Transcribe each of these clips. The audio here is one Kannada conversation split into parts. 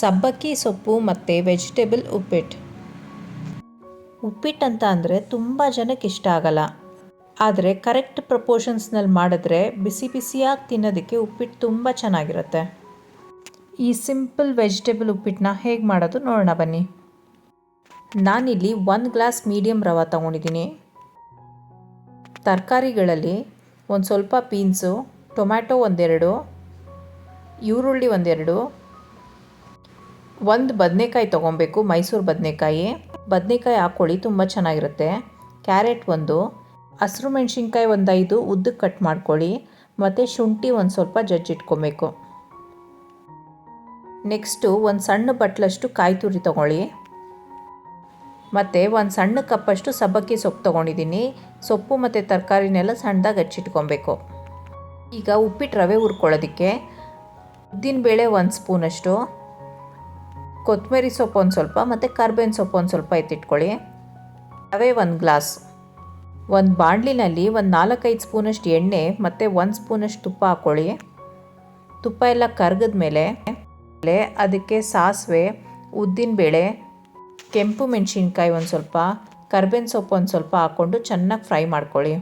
ಸಬ್ಬಕ್ಕಿ ಸೊಪ್ಪು ಮತ್ತು ವೆಜಿಟೇಬಲ್ ಉಪ್ಪಿಟ್ಟು. ಉಪ್ಪಿಟ್ಟು ಅಂತ ಅಂದರೆ ತುಂಬ ಜನಕ್ಕೆ ಇಷ್ಟ ಆಗಲ್ಲ. ಆದರೆ ಕರೆಕ್ಟ್ ಪ್ರಪೋರ್ಷನ್ಸ್ನಲ್ಲಿ ಮಾಡಿದ್ರೆ ಬಿಸಿ ಬಿಸಿಯಾಗಿ ತಿನ್ನೋದಕ್ಕೆ ಉಪ್ಪಿಟ್ಟು ತುಂಬ ಚೆನ್ನಾಗಿರುತ್ತೆ. ಈ ಸಿಂಪಲ್ ವೆಜಿಟೇಬಲ್ ಉಪ್ಪಿಟ್ಟನ್ನ ಹೇಗೆ ಮಾಡೋದು ನೋಡೋಣ ಬನ್ನಿ. ನಾನಿಲ್ಲಿ ಒಂದು ಗ್ಲಾಸ್ ಮೀಡಿಯಮ್ ರವ ತಗೊಂಡಿದ್ದೀನಿ. ತರಕಾರಿಗಳಲ್ಲಿ ಒಂದು ಸ್ವಲ್ಪ ಬೀನ್ಸು, ಟೊಮ್ಯಾಟೊ ಒಂದೆರಡು, ಈರುಳ್ಳಿ ಒಂದೆರಡು ಒಂದು ಬದನೆಕಾಯಿ ತೊಗೊಬೇಕು, ಮೈಸೂರು ಬದನೆಕಾಯಿ. ಬದನೆಕಾಯಿ ಹಾಕ್ಕೊಳ್ಳಿ ತುಂಬ ಚೆನ್ನಾಗಿರುತ್ತೆ. ಕ್ಯಾರೆಟ್ ಒಂದು, ಹಸಿರು ಮೆಣಸಿನ್ಕಾಯಿ ಒಂದು ಐದು ಉದ್ದಕ್ಕೆ ಕಟ್ ಮಾಡ್ಕೊಳ್ಳಿ. ಮತ್ತು ಶುಂಠಿ ಒಂದು ಸ್ವಲ್ಪ ಜಜ್ಜಿಟ್ಕೊಬೇಕು. ನೆಕ್ಸ್ಟು ಒಂದು ಸಣ್ಣ ಬಟ್ಲಷ್ಟು ಕಾಯಿ ತುರಿ ತೊಗೊಳ್ಳಿ. ಮತ್ತು ಒಂದು ಸಣ್ಣ ಕಪ್ಪಷ್ಟು ಸಬ್ಬಕ್ಕಿ ಸೊಪ್ಪು ತೊಗೊಂಡಿದ್ದೀನಿ. ಸೊಪ್ಪು ಮತ್ತು ತರಕಾರಿನೆಲ್ಲ ಸಣ್ಣದಾಗಿ ಹಚ್ಚಿಟ್ಕೊಬೇಕು. ಈಗ ಉಪ್ಪಿಟ್ಟು ರವೆ ಹುರ್ಕೊಳ್ಳೋದಕ್ಕೆ, ಉದ್ದಿನ ಬೇಳೆ ಒಂದು ಸ್ಪೂನಷ್ಟು ಕೊತ್ತಂಬರಿ ಸೊಪ್ಪು ಒಂದು ಸ್ವಲ್ಪ, ಮತ್ತು ಕರ್ಬೇವಿನ ಸೊಪ್ಪು ಒಂದು ಸ್ವಲ್ಪ ಎತ್ತಿಟ್ಕೊಳ್ಳಿ. ರವೆ ಒಂದು ಗ್ಲಾಸ್. ಒಂದು ಬಾಣಲಿನಲ್ಲಿ ಒಂದು ನಾಲ್ಕೈದು ಸ್ಪೂನಷ್ಟು ಎಣ್ಣೆ, ಮತ್ತು ಒಂದು ಸ್ಪೂನಷ್ಟು ತುಪ್ಪ ಹಾಕ್ಕೊಳ್ಳಿ ತುಪ್ಪ ಎಲ್ಲ ಕರ್ಗದ ಮೇಲೆ ಅದಕ್ಕೆ ಸಾಸಿವೆ ಉದ್ದಿನಬೇಳೆ ಕೆಂಪು ಮೆಣಸಿನ್ಕಾಯಿ ಒಂದು ಸ್ವಲ್ಪ, ಕರ್ಬೇವಿನ ಸೊಪ್ಪು ಒಂದು ಸ್ವಲ್ಪ ಹಾಕ್ಕೊಂಡು ಚೆನ್ನಾಗಿ ಫ್ರೈ ಮಾಡ್ಕೊಳ್ಳಿ.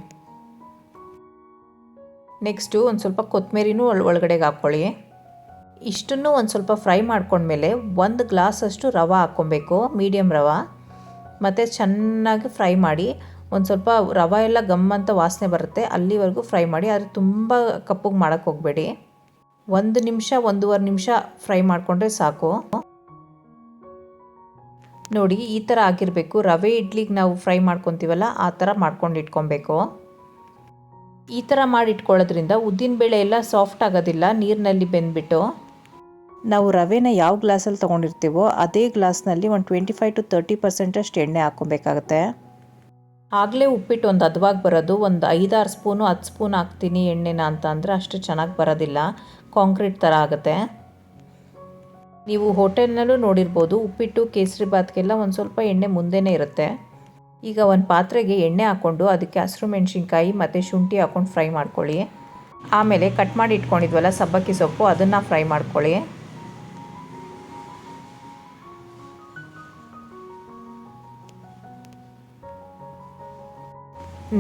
ನೆಕ್ಸ್ಟು ಒಂದು ಸ್ವಲ್ಪ ಕೊತ್ತಂಬರಿನೂ ಒಳ ಒಳಗಡೆಗೆ ಹಾಕ್ಕೊಳ್ಳಿ ಇಷ್ಟನ್ನು ಒಂದು ಸ್ವಲ್ಪ ಫ್ರೈ ಮಾಡ್ಕೊಂಡ್ಮೇಲೆ ಒಂದು ಗ್ಲಾಸಷ್ಟು ರವೆ ಹಾಕ್ಕೊಬೇಕು ಮೀಡಿಯಮ್ ರವೆ. ಮತ್ತು ಚೆನ್ನಾಗಿ ಫ್ರೈ ಮಾಡಿ, ಒಂದು ಸ್ವಲ್ಪ ರವೆ ಎಲ್ಲ ಗಮ್ ಅಂತ ವಾಸನೆ ಬರುತ್ತೆ, ಅಲ್ಲಿವರೆಗೂ ಫ್ರೈ ಮಾಡಿ, ಆದರೆ ತುಂಬ ಕಪ್ಪಗೆ ಮಾಡೋಕ್ಕೆ ಹೋಗಬೇಡಿ. ಒಂದು ನಿಮಿಷ, ಒಂದೂವರೆ ನಿಮಿಷ ಫ್ರೈ ಮಾಡಿಕೊಂಡ್ರೆ ಸಾಕು. ನೋಡಿ, ಈ ಥರ ಆಗಿರಬೇಕು. ರವೆ ಇಡ್ಲಿಗೆ ನಾವು ಫ್ರೈ ಮಾಡ್ಕೊತೀವಲ್ಲ, ಆ ಥರ ಮಾಡ್ಕೊಂಡು ಇಟ್ಕೊಬೇಕು. ಈ ಥರ ಮಾಡಿ ಇಟ್ಕೊಳ್ಳೋದ್ರಿಂದ ಉದ್ದಿನಬೇಳೆ ಎಲ್ಲ ಸಾಫ್ಟ್ ಆಗೋದಿಲ್ಲ, ನೀರಿನಲ್ಲಿ ಬೆಂದ್ಬಿಟ್ಟು. ನಾವು ರವೆನ ಯಾವ ಗ್ಲಾಸಲ್ಲಿ ತೊಗೊಂಡಿರ್ತೀವೋ ಅದೇ ಗ್ಲಾಸ್ನಲ್ಲಿ ಒಂದು ಟ್ವೆಂಟಿ ಫೈವ್ ಟು ತರ್ಟಿ ಪರ್ಸೆಂಟಷ್ಟು ಎಣ್ಣೆ ಹಾಕ್ಕೊಬೇಕಾಗತ್ತೆ. ಆಗಲೇ ಉಪ್ಪಿಟ್ಟು ಒಂದು ಹದವಾಗಿ ಬರೋದು, ಒಂದು ಐದಾರು ಸ್ಪೂನು, ಹತ್ತು ಸ್ಪೂನ್ ಹಾಕ್ತೀನಿ ಎಣ್ಣೆನ ಅಂತ ಅಂದರೆ ಅಷ್ಟು ಚೆನ್ನಾಗಿ ಬರೋದಿಲ್ಲ. ಕಾಂಕ್ರೀಟ್ ಥರ ಆಗುತ್ತೆ. ನೀವು ಹೋಟೆಲ್ನಲ್ಲೂ ನೋಡಿರ್ಬೋದು ಉಪ್ಪಿಟ್ಟು, ಕೇಸರಿ ಬಾತ್ಗೆಲ್ಲ ಒಂದು ಸ್ವಲ್ಪ ಎಣ್ಣೆ ಮುಂದೆನೇ ಇರುತ್ತೆ. ಈಗ ಒಂದು ಪಾತ್ರೆಗೆ ಎಣ್ಣೆ ಹಾಕ್ಕೊಂಡು ಅದಕ್ಕೆ ಹಸಿರು ಮೆಣಸಿನ್ಕಾಯಿ ಮತ್ತು ಶುಂಠಿ ಹಾಕ್ಕೊಂಡು ಫ್ರೈ ಮಾಡ್ಕೊಳ್ಳಿ. ಆಮೇಲೆ ಕಟ್ ಮಾಡಿ ಇಟ್ಕೊಂಡಿದ್ವಲ್ಲ ಸಬ್ಬಕ್ಕಿ ಸೊಪ್ಪು, ಅದನ್ನು ಫ್ರೈ ಮಾಡ್ಕೊಳ್ಳಿ.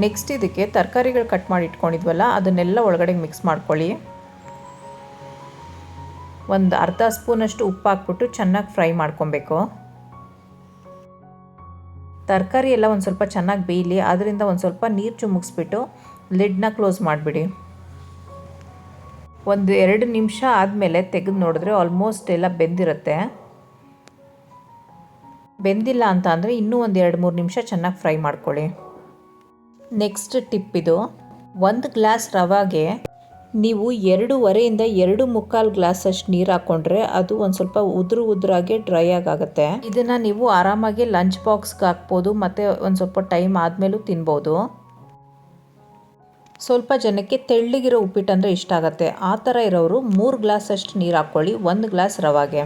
ನೆಕ್ಸ್ಟ್ ಇದಕ್ಕೆ ತರಕಾರಿಗಳು ಕಟ್ ಮಾಡಿ ಇಟ್ಕೊಂಡಿದ್ವಲ್ಲ, ಅದನ್ನೆಲ್ಲ ಒಳಗಡೆ ಮಿಕ್ಸ್ ಮಾಡ್ಕೊಳ್ಳಿ. ಒಂದು ಅರ್ಧ ಸ್ಪೂನಷ್ಟು ಉಪ್ಪು ಹಾಕ್ಬಿಟ್ಟು ಚೆನ್ನಾಗಿ ಫ್ರೈ ಮಾಡ್ಕೊಬೇಕು. ತರಕಾರಿ ಎಲ್ಲ ಒಂದು ಸ್ವಲ್ಪ ಚೆನ್ನಾಗಿ ಬೇಯಲಿ, ಅದರಿಂದ ಒಂದು ಸ್ವಲ್ಪ ನೀರು ಚುಮುಕ್ಸ್ಬಿಟ್ಟು ಲಿಡ್ನ ಕ್ಲೋಸ್ ಮಾಡಿಬಿಡಿ. ಒಂದು ಎರಡು ನಿಮಿಷ ಆದಮೇಲೆ ತೆಗೆದು ನೋಡಿದ್ರೆ ಆಲ್ಮೋಸ್ಟ್ ಎಲ್ಲ ಬೆಂದಿರುತ್ತೆ. ಬೆಂದಿಲ್ಲ ಅಂತ ಅಂದರೆ ಇನ್ನೂ ಒಂದು ಎರಡು ಮೂರು ನಿಮಿಷ ಚೆನ್ನಾಗಿ ಫ್ರೈ ಮಾಡ್ಕೊಳ್ಳಿ. ನೆಕ್ಸ್ಟ್ ಟಿಪ್ ಇದು, ಒಂದು ಗ್ಲಾಸ್ ರವಾಗೆ ನೀವು ಎರಡೂವರೆಯಿಂದ ಎರಡು ಮುಕ್ಕಾಲು ಗ್ಲಾಸ್ ಅಷ್ಟು ನೀರು ಹಾಕ್ಕೊಂಡ್ರೆ ಅದು ಒಂದು ಸ್ವಲ್ಪ ಉದುರು ಉದುರಾಗೆ ಡ್ರೈ ಆಗುತ್ತೆ ಇದನ್ನು ನೀವು ಆರಾಮಾಗಿ ಲಂಚ್ ಬಾಕ್ಸ್ಗೆ ಹಾಕ್ಬೋದು, ಮತ್ತು ಒಂದು ಸ್ವಲ್ಪ ಟೈಮ್ ಆದಮೇಲೂ ತಿನ್ಬೋದು. ಸ್ವಲ್ಪ ಜನಕ್ಕೆ ತೆಳ್ಳಗಿರೋ ಉಪ್ಪಿಟ್ಟು ಅಂದರೆ ಇಷ್ಟ ಆಗುತ್ತೆ. ಆ ಥರ ಇರೋರು ಮೂರು ಗ್ಲಾಸ್ ಅಷ್ಟು ನೀರು ಹಾಕ್ಕೊಳ್ಳಿ ಒಂದು ಗ್ಲಾಸ್ ರವಾಗೆ.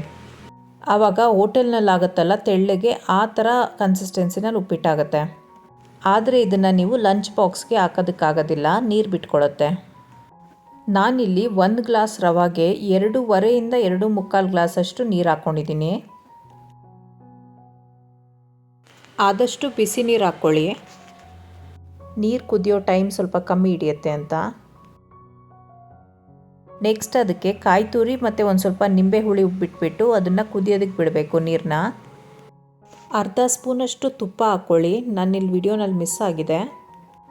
ಆವಾಗ ಹೋಟೆಲ್ನಲ್ಲಿ ಆಗುತ್ತಲ್ಲ ತೆಳ್ಳಗೆ ಆ ಥರ ಕನ್ಸಿಸ್ಟೆನ್ಸಿನಲ್ಲಿ ಉಪ್ಪಿಟ್ಟಾಗುತ್ತೆ ಆದರೆ ಇದನ್ನು ನೀವು ಲಂಚ್ ಬಾಕ್ಸ್ಗೆ ಹಾಕೋದಕ್ಕಾಗೋದಿಲ್ಲ, ನೀರು ಬಿಟ್ಕೊಳತ್ತೆ. ನಾನಿಲ್ಲಿ ಒಂದು ಗ್ಲಾಸ್ ರವಾಗೆ ಎರಡೂವರೆಯಿಂದ ಎರಡು ಮುಕ್ಕಾಲು ಗ್ಲಾಸಷ್ಟು ನೀರು ಹಾಕ್ಕೊಂಡಿದ್ದೀನಿ ಆದಷ್ಟು ಬಿಸಿ ನೀರು ಹಾಕ್ಕೊಳ್ಳಿ. ನೀರು ಕುದಿಯೋ ಟೈಮ್ ಸ್ವಲ್ಪ ಕಮ್ಮಿ ಹಿಡಿಯುತ್ತೆ ಅಂತ. ನೆಕ್ಸ್ಟ್ ಅದಕ್ಕೆ ಕಾಯಿ ತುರಿ ಮತ್ತು ಒಂದು ಸ್ವಲ್ಪ ನಿಂಬೆ ಹುಳಿ ಬಿಟ್ಬಿಟ್ಟು ಅದನ್ನು ಕುದಿಯೋದಕ್ಕೆ ಬಿಡಬೇಕು ನೀರನ್ನ ಅರ್ಧ ಸ್ಪೂನಷ್ಟು ತುಪ್ಪ ಹಾಕ್ಕೊಳ್ಳಿ. ನಾನಿಲ್ಲಿ ವಿಡಿಯೋನಲ್ಲಿ ಮಿಸ್ ಆಗಿದೆ.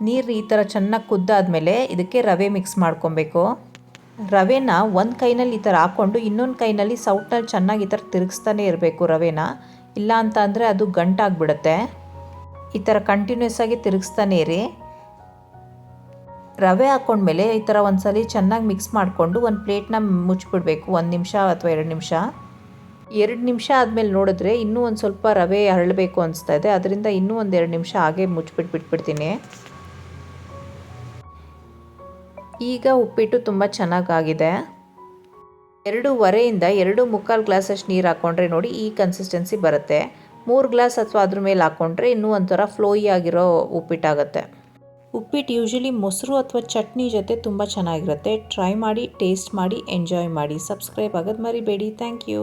ನೀರು ಈ ಥರ ಚೆನ್ನಾಗಿ ಕುದ್ದಾದಮೇಲೆ ಇದಕ್ಕೆ ರವೆ ಮಿಕ್ಸ್ ಮಾಡ್ಕೊಬೇಕು. ರವೆನ ಒಂದು ಕೈನಲ್ಲಿ ಈ ಥರ ಹಾಕ್ಕೊಂಡು ಇನ್ನೊಂದು ಕೈನಲ್ಲಿ ಸೌಟ್ನಲ್ಲಿ ಚೆನ್ನಾಗಿ ಈ ಥರ ತಿರುಗಿಸ್ತಾನೆ ಇರಬೇಕು ರವೆನ. ಇಲ್ಲ ಅಂತ ಅಂದರೆ ಅದು ಗಂಟಾಗ್ಬಿಡುತ್ತೆ. ಈ ಥರ ಕಂಟಿನ್ಯೂಸ್ ಆಗಿ ತಿರುಗಿಸ್ತಾನೆ ಇರಿ. ರವೆ ಹಾಕ್ಕೊಂಡ್ಮೇಲೆ ಈ ಥರ ಒಂದು ಸಲ ಚೆನ್ನಾಗಿ ಮಿಕ್ಸ್ ಮಾಡಿಕೊಂಡು ಒಂದು ಪ್ಲೇಟ್ನ ಮುಚ್ಚಿಬಿಡ್ಬೇಕು ಒಂದು ನಿಮಿಷ ಅಥವಾ ಎರಡು ನಿಮಿಷ. ಎರಡು ನಿಮಿಷ ಆದಮೇಲೆ ನೋಡಿದ್ರೆ ಇನ್ನೂ ಒಂದು ಸ್ವಲ್ಪ ರವೆ ಹರಳಬೇಕು ಅನಿಸ್ತಾ ಇದೆ. ಅದರಿಂದ ಇನ್ನೂ ಒಂದು ಎರಡು ನಿಮಿಷ ಹಾಗೆ ಮುಚ್ಚಿಬಿಟ್ಟು ಬಿಟ್ಬಿಡ್ತೀನಿ. ಈಗ ಉಪ್ಪಿಟ್ಟು ತುಂಬ ಚೆನ್ನಾಗಾಗಿದೆ. ಎರಡೂವರೆಯಿಂದ ಎರಡು ಮುಕ್ಕಾಲು ಗ್ಲಾಸಷ್ಟು ನೀರು ಹಾಕ್ಕೊಂಡ್ರೆ ನೋಡಿ ಈ ಕನ್ಸಿಸ್ಟೆನ್ಸಿ ಬರುತ್ತೆ. ಮೂರು ಗ್ಲಾಸ್ ಅಥವಾ ಅದ್ರ ಮೇಲೆ ಹಾಕ್ಕೊಂಡ್ರೆ ಇನ್ನೂ ಒಂಥರ ಫ್ಲೋಯಿ ಆಗಿರೋ ಉಪ್ಪಿಟ್ಟಾಗುತ್ತೆ. ಉಪ್ಪಿಟ್ಟು ಯೂಶಲಿ ಮೊಸರು ಅಥವಾ ಚಟ್ನಿ ಜೊತೆ ತುಂಬ ಚೆನ್ನಾಗಿರುತ್ತೆ. ಟ್ರೈ ಮಾಡಿ ಟೇಸ್ಟ್ ಮಾಡಿ ಎಂಜಾಯ್ ಮಾಡಿ. ಸಬ್ಸ್ಕ್ರೈಬ್ ಆಗೋದು ಮರಿಬೇಡಿ. Thank you